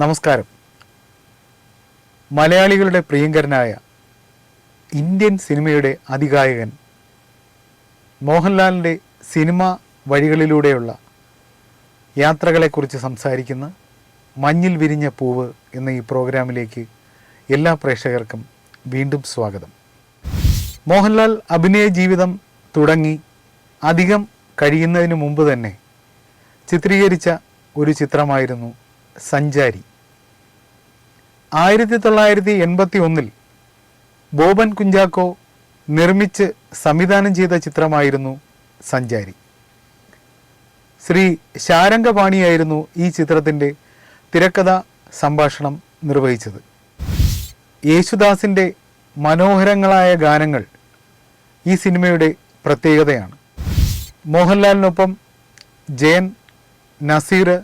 നമസ്കാരം. മലയാളികളുടെ പ്രിയങ്കരനായ ഇന്ത്യൻ സിനിമയുടെ അതികായകൻ മോഹൻലാലിന്റെ സിനിമ വഴികളിലൂടെയുള്ള യാത്രകളെക്കുറിച്ച് സംസാരിക്കുന്ന മഞ്ഞിൽ വിരിഞ്ഞ പൂവ് എന്ന ഈ പ്രോഗ്രാമിലേക്ക് എല്ലാ പ്രേക്ഷകർക്കും വീണ്ടും സ്വാഗതം. മോഹൻലാൽ അഭിനയ ജീവിതം തുടങ്ങി അധികം കഴിയുന്നതിന് മുമ്പ് തന്നെ ചിത്രീകരിച്ച ഒരു ചിത്രമായിരുന്നു സഞ്ചാരി. ആയിരത്തി തൊള്ളായിരത്തി എൺപത്തി ഒന്നിൽ ബോബൻ കുഞ്ചാക്കോ നിർമ്മിച്ച് സംവിധാനം ചെയ്ത ചിത്രമായിരുന്നു സഞ്ചാരി. ശ്രീ ശാരംഗപാണിയായിരുന്നു ഈ ചിത്രത്തിന്റെ തിരക്കഥ സംഭാഷണം നിർവഹിച്ചത്. യേശുദാസിന്റെ മനോഹരങ്ങളായ ഗാനങ്ങൾ ഈ സിനിമയുടെ പ്രത്യേകതയാണ്. മോഹൻലാലിനൊപ്പം ജയൻ നസീർ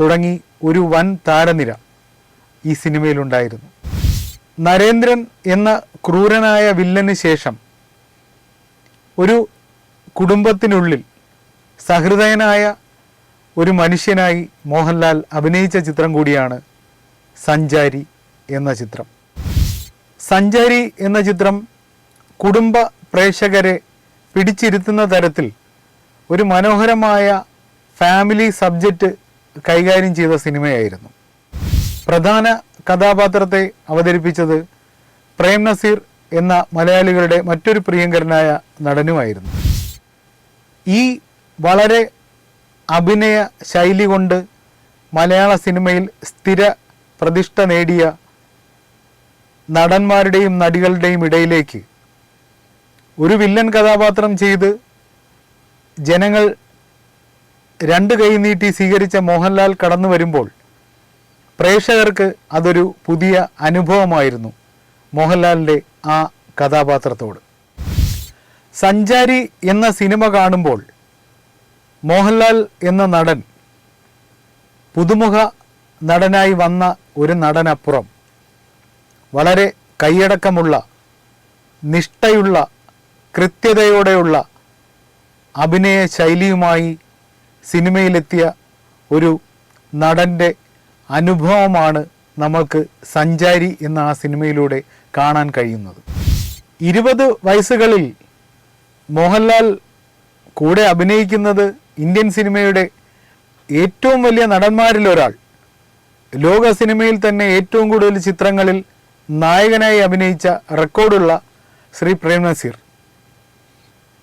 തുടങ്ങി ഒരു വൻ താരനിര ഈ സിനിമയിലുണ്ടായിരുന്നു. നരേന്ദ്രൻ എന്ന ക്രൂരനായ വില്ലന് ശേഷം ഒരു കുടുംബത്തിനുള്ളിൽ സഹൃദയനായ ഒരു മനുഷ്യനായി മോഹൻലാൽ അഭിനയിച്ച ചിത്രം കൂടിയാണ് സഞ്ചാരി എന്ന ചിത്രം. സഞ്ചാരി എന്ന ചിത്രം കുടുംബ പ്രേക്ഷകരെ പിടിച്ചിരുത്തുന്ന തരത്തിൽ ഒരു മനോഹരമായ ഫാമിലി സബ്ജക്റ്റ് കൈകാര്യം ചെയ്ത സിനിമയായിരുന്നു. പ്രധാന കഥാപാത്രത്തെ അവതരിപ്പിച്ചത് പ്രേം നസീർ എന്ന മലയാളികളുടെ മറ്റൊരു പ്രിയങ്കരനായ നടനുമായിരുന്നു. ഈ വളരെ അഭിനയ ശൈലി കൊണ്ട് മലയാള സിനിമയിൽ സ്ഥിര പ്രതിഷ്ഠ നേടിയ നടന്മാരുടെയും നടികളുടെയും ഇടയിലേക്ക് ഒരു വില്ലൻ കഥാപാത്രം ചെയ്ത് ജനങ്ങൾ രണ്ട് കൈ നീട്ടി സ്വീകരിച്ച മോഹൻലാൽ കടന്നു വരുമ്പോൾ പ്രേക്ഷകർക്ക് അതൊരു പുതിയ അനുഭവമായിരുന്നു മോഹൻലാലിന്റെ ആ കഥാപാത്രത്തോട്. സഞ്ചാരി എന്ന സിനിമ കാണുമ്പോൾ മോഹൻലാൽ എന്ന നടൻ പുതുമുഖ നടനായി വന്ന ഒരു നടനപ്പുറം വളരെ കൈയടക്കമുള്ള നിഷ്ഠയുള്ള കൃത്യതയോടെയുള്ള അഭിനയ ശൈലിയുമായി സിനിമയിലെത്തിയ ഒരു നടന്റെ അനുഭവമാണ് നമ്മൾക്ക് സഞ്ചാരി എന്ന ആ സിനിമയിലൂടെ കാണാൻ കഴിയുന്നത്. ഇരുപത് വയസ്സുകളിൽ മോഹൻലാൽ കൂടെ അഭിനയിക്കുന്നത് ഇന്ത്യൻ സിനിമയുടെ ഏറ്റവും വലിയ നടന്മാരിൽ ഒരാൾ. ലോക സിനിമയിൽ തന്നെ ഏറ്റവും കൂടുതൽ ചിത്രങ്ങളിൽ നായകനായി അഭിനയിച്ച റെക്കോർഡുള്ള ശ്രീ പ്രേം നസീർ.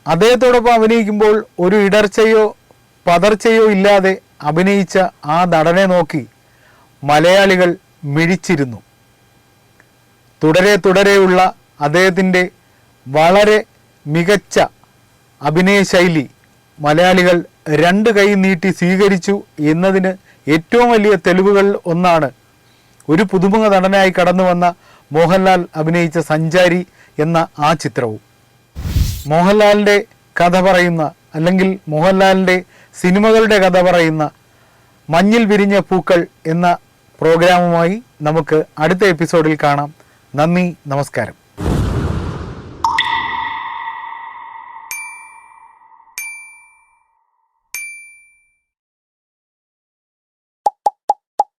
അദ്ദേഹത്തോടൊപ്പം അഭിനയിക്കുമ്പോൾ ഒരു ഇടർച്ചയോ പതർച്ചയോ ഇല്ലാതെ അഭിനയിച്ച ആ നടനെ നോക്കി മലയാളികൾ മിഴിച്ചിരുന്നു. തുടരെ തുടരെയുള്ള അദ്ദേഹത്തിന്റെ വളരെ മികച്ച അഭിനയ ശൈലി മലയാളികൾ രണ്ട് കൈ നീട്ടി സ്വീകരിച്ചു എന്നതിന് ഏറ്റവും വലിയ തെളിവുകൾ ഒന്നാണ് ഒരു പുതുമുഖ നടനായി കടന്നു വന്ന മോഹൻലാൽ അഭിനയിച്ച സഞ്ചാരി എന്ന ആ ചിത്രവും. മോഹൻലാലിന്റെ കഥ പറയുന്ന അല്ലെങ്കിൽ മോഹൻലാലിന്റെ സിനിമകളുടെ കഥ പറയുന്ന മഞ്ഞിൽ വിരിഞ്ഞ പൂക്കൾ എന്ന പ്രോഗ്രാമുമായി നമുക്ക് അടുത്ത എപ്പിസോഡിൽ കാണാം. നന്ദി നമസ്കാരം.